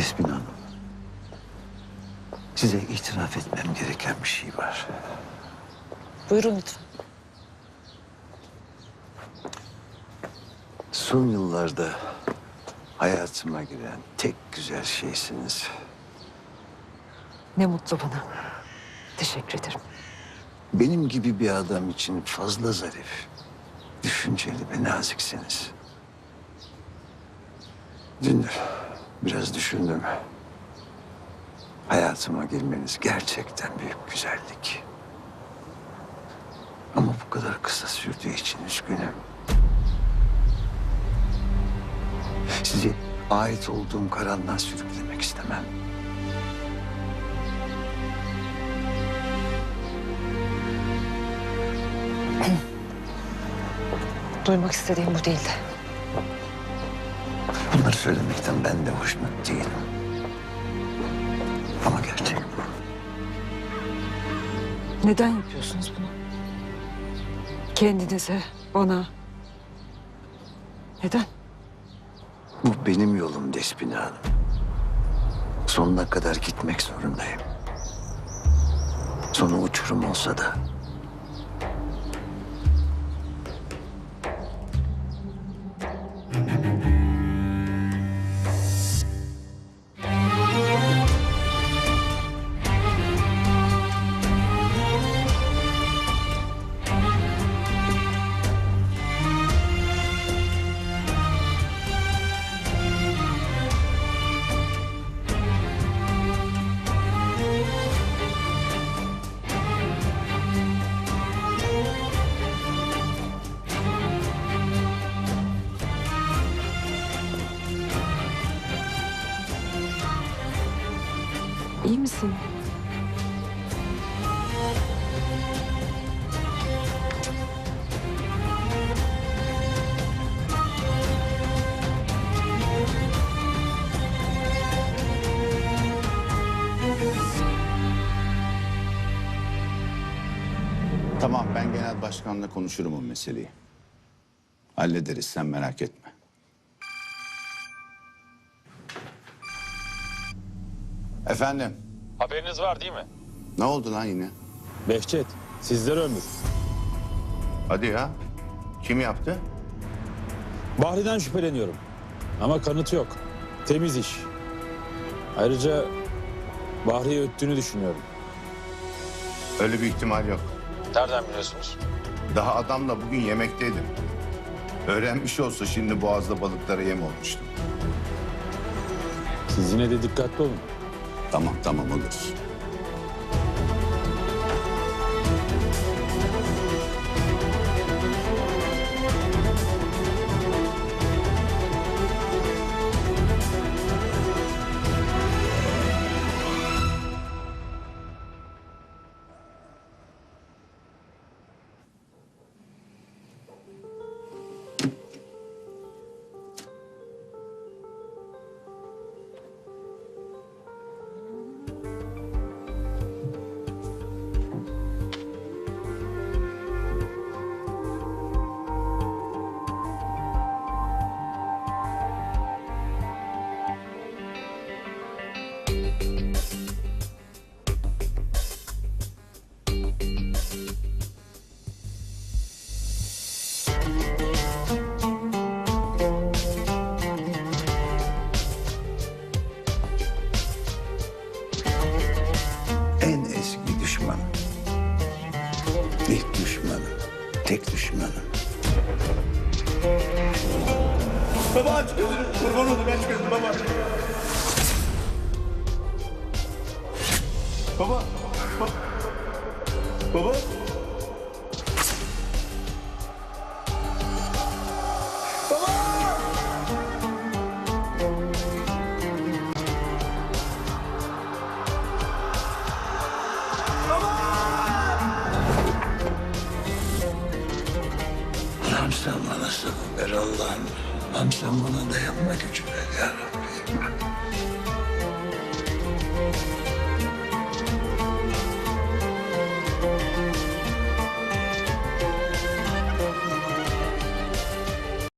Despin Hanım. Size itiraf etmem gereken bir şey var. Buyurun lütfen. Son yıllarda hayatıma giren tek güzel şeysiniz. Ne mutlu bana. Teşekkür ederim. Benim gibi bir adam için fazla zarif, düşünceli ve naziksiniz. Dün biraz düşündüm. Hayatıma girmeniz gerçekten büyük güzellik. Ama bu kadar kısa sürdüğü için üzgünüm. Sizi ait olduğum karanlığa sürüklemek istemem. Duymak istediğim bu değildi. Söylemekten ben de hoşnut değilim. Ama gerçek bu. Neden yapıyorsunuz bunu? Kendinize, bana. Neden? Bu benim yolum Despina Hanım. Sonuna kadar gitmek zorundayım. Sonu uçurum olsa da. İyi misin? Tamam ben genel başkanla konuşurum o meseleyi. Hallederiz sen merak etme. Efendim Haberiniz var değil mi? ne oldu lan yine? Behçet, sizlere ömür. Hadi ya. Kim yaptı? Bahri'den şüpheleniyorum. Ama kanıt yok. Temiz iş. Ayrıca Bahri'yi öttüğünü düşünüyorum. Öyle bir ihtimal yok. Nereden biliyorsunuz? Daha adamla bugün yemekteydim. Öğrenmiş olsa şimdi boğazda balıklara yem olmuştu. Siz yine de dikkatli olun. Tamam tamam olur. Tek düşmanım. Baba aç gözünü. Kurban olayım aç gözünü baba. Baba. Baba. Baba. Allah'ım sen bana sabır ver Allah'ım. Allah'ım sen bana dayanma gücü ver ya Rabbi.